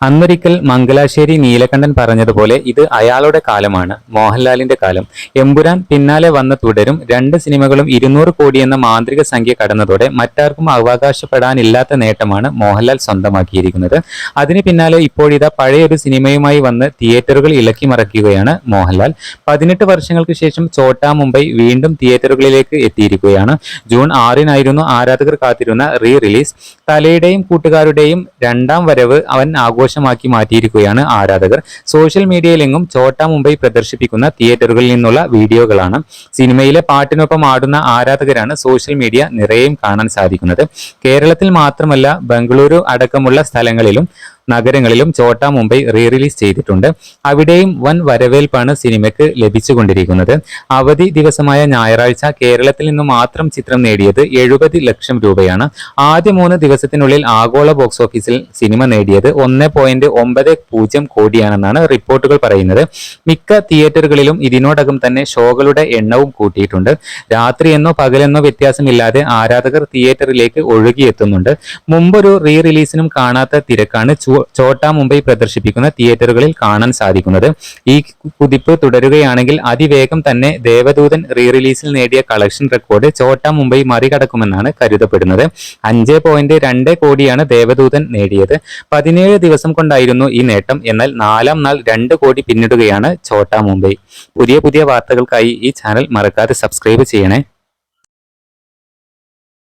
അന്നൊരിക്കൽ മംഗലാശ്ശേരി നീലകണ്ഠൻ പറഞ്ഞതുപോലെ ഇത് അയാളുടെ കാലമാണ് മോഹൻലാലിന്റെ കാലം. എമ്പുരാൻ പിന്നാലെ വന്ന തുടരും രണ്ട് സിനിമകളും ഇരുന്നൂറ് കോടി എന്ന മാന്ത്രിക സംഖ്യ കടന്നതോടെ മറ്റാർക്കും അവകാശപ്പെടാനില്ലാത്ത നേട്ടമാണ് മോഹൻലാൽ സ്വന്തമാക്കിയിരിക്കുന്നത്. അതിന് പിന്നാലെ ഇപ്പോഴിതാ പഴയൊരു സിനിമയുമായി വന്ന് തിയേറ്ററുകൾ ഇളക്കി മറക്കുകയാണ് മോഹൻലാൽ. പതിനെട്ട് വർഷങ്ങൾക്ക് ശേഷം ചോട്ടാ മുംബൈ വീണ്ടും തിയേറ്ററുകളിലേക്ക് എത്തിയിരിക്കുകയാണ്. ജൂൺ ആറിനായിരുന്നു ആരാധകർ കാത്തിരുന്ന റീ റിലീസ് തലയുടെയും കൂട്ടുകാരുടെയും രണ്ടാം വരവ് അവൻ ആഘോഷമാക്കി മാറ്റിയിരിക്കുകയാണ് ആരാധകർ. സോഷ്യൽ മീഡിയയിലെങ്ങും ചോട്ട മുംബൈ പ്രദർശിപ്പിക്കുന്ന തിയേറ്ററുകളിൽ നിന്നുള്ള വീഡിയോകളാണ്. സിനിമയിലെ പാട്ടിനൊപ്പം ആടുന്ന ആരാധകരാണ് സോഷ്യൽ മീഡിയ നിറയെയും കാണാൻ സാധിക്കുന്നത്. കേരളത്തിൽ മാത്രമല്ല ബംഗളൂരു അടക്കമുള്ള സ്ഥലങ്ങളിലും നഗരങ്ങളിലും ചോട്ട മുംബൈ റീ റിലീസ് ചെയ്തിട്ടുണ്ട്. അവിടെയും വൻ വരവേൽപ്പാണ് സിനിമയ്ക്ക് ലഭിച്ചുകൊണ്ടിരിക്കുന്നത്. അവധി ദിവസമായ ഞായറാഴ്ച കേരളത്തിൽ നിന്ന് മാത്രം ചിത്രം നേടിയത് എഴുപത് ലക്ഷം രൂപയാണ്. ആദ്യ മൂന്ന് ദിവസത്തിനുള്ളിൽ ആഗോള ബോക്സ് ഓഫീസിൽ സിനിമ നേടിയത് ഒന്ന് പോയിന്റ് ഒമ്പത് പൂജ്യം കോടിയാണെന്നാണ് റിപ്പോർട്ടുകൾ പറയുന്നത്. മിക്ക തിയേറ്ററുകളിലും ഇതിനോടകം തന്നെ ഷോകളുടെ എണ്ണവും കൂട്ടിയിട്ടുണ്ട്. രാത്രിയെന്നോ പകലെന്നോ വ്യത്യാസമില്ലാതെ ആരാധകർ തിയേറ്ററിലേക്ക് ഒഴുകിയെത്തുന്നുണ്ട്. മുമ്പൊരു റീ റിലീസിനും കാണാത്ത തിരക്കാണ് ചോ- ചോട്ടാ മുംബൈ പ്രദർശിപ്പിക്കുന്ന തിയേറ്ററുകളിൽ കാണാൻ സാധിക്കുന്നത്. ഈ കുതിപ്പ് തുടരുകയാണെങ്കിൽ അതിവേഗം തന്നെ ദേവദൂതൻ റീ റിലീസിൽ നേടിയ കളക്ഷൻ റെക്കോർഡ് ചോട്ടാ മുംബൈ മറികടക്കുമെന്നാണ് കരുതപ്പെടുന്നത്. അഞ്ച് പോയിന്റ് രണ്ട് കോടിയാണ് ദേവദൂതൻ നേടിയത്. പതിനേഴ് ദിവസം കൊണ്ടായിരുന്നു ഈ നേട്ടം. എന്നാൽ നാലാം നാൾ രണ്ട് കോടി പിന്നിടുകയാണ് ചോട്ടാ മുംബൈ. പുതിയ പുതിയ വാർത്തകൾക്കായി ഈ ചാനൽ മറക്കാതെ സബ്സ്ക്രൈബ് ചെയ്യണേ.